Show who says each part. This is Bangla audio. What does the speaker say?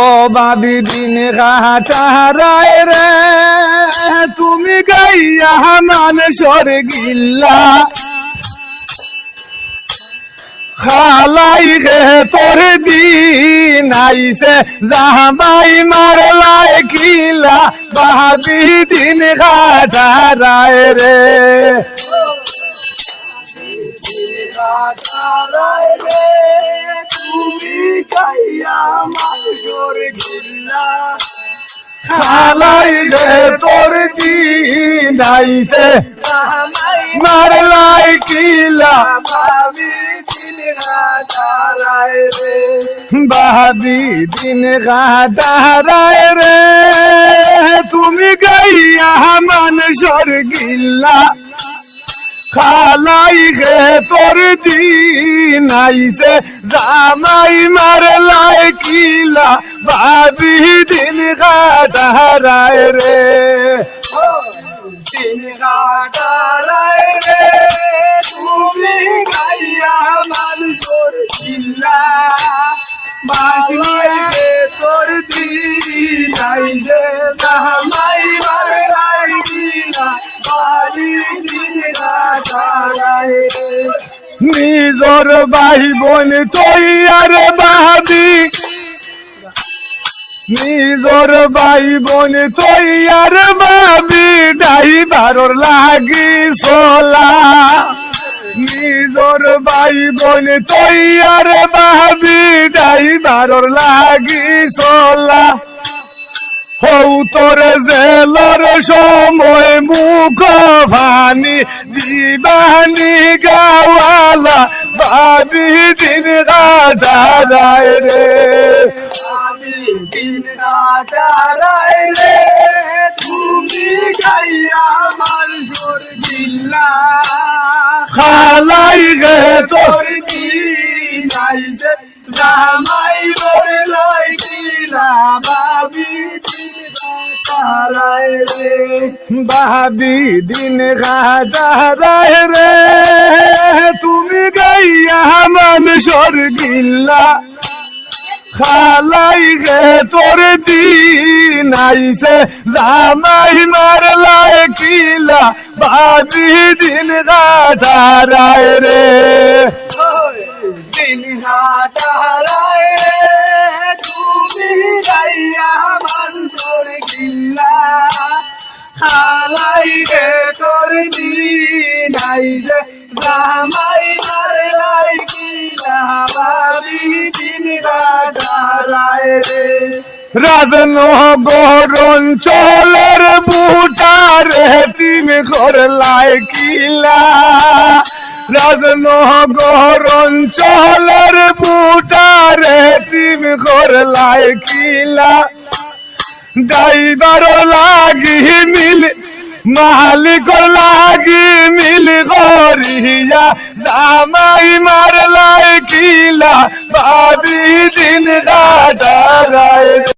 Speaker 1: ও বাবি দিন ঘাটারায় রে, তুমি গাইয়া মানুষর গিল্লা খালাই গে তোর দিন আইসে জামাই মারলাই কিলা বাবি দিন ঘাটারায় রে। খালাই গে তোর দিন আইসে মারলাই কিলা বাবি দিন ঘাটারায় রে। তুমি গাইয়া মানুষর গিল্লা খালাই গে তোর দিন আইসে জামাই মারলাই কিলা, বাবি দিন ঘাটারায় রে।
Speaker 2: তোর দিন আইলে জামাই
Speaker 1: নিজর ভাই বোন আর ভাবি নিজর ভাই বোন তুই আর ভাবি ড্রাইভারর লাগি সোলা নিজর ভাই বোন তুই আর ভাবি ড্রাইভারর লাগি সোলা হৌ তোর জেলর সময় মুখ ভানি দিবানি গাওয়ালা ভাবি দিন দাদায় রে।
Speaker 2: আমি দিন রাজারাই রে তুমি গাইয়া মালজোর দিল্লা
Speaker 1: খালাই গে তো।
Speaker 2: তোর আইলে জামাই বলে লই বাবি রে
Speaker 1: ভাবি দিন দাদায় রে। তুমি গাইয়া মানুষর গিল্লা খালাই গে তোর দিন আইসে জামাই মারলাই কিলা। ভাবি দিন দাদায় রে।
Speaker 2: দিন হাটারায় দিন আইলে জামাই মারলাই গিলা বাবি দিন হাটারায় রে।
Speaker 1: রাজনগর অঞ্চলের বুটার তুমি করলাই কিলা। রাজনগর অঞ্চলের বুটার তুমি করলাই কিলা। ড্রাইভার লাগি মিল মালিক লাগি মিল গরিয়া জামাই মারলাই কিলা ভাবি দিন দাদারায়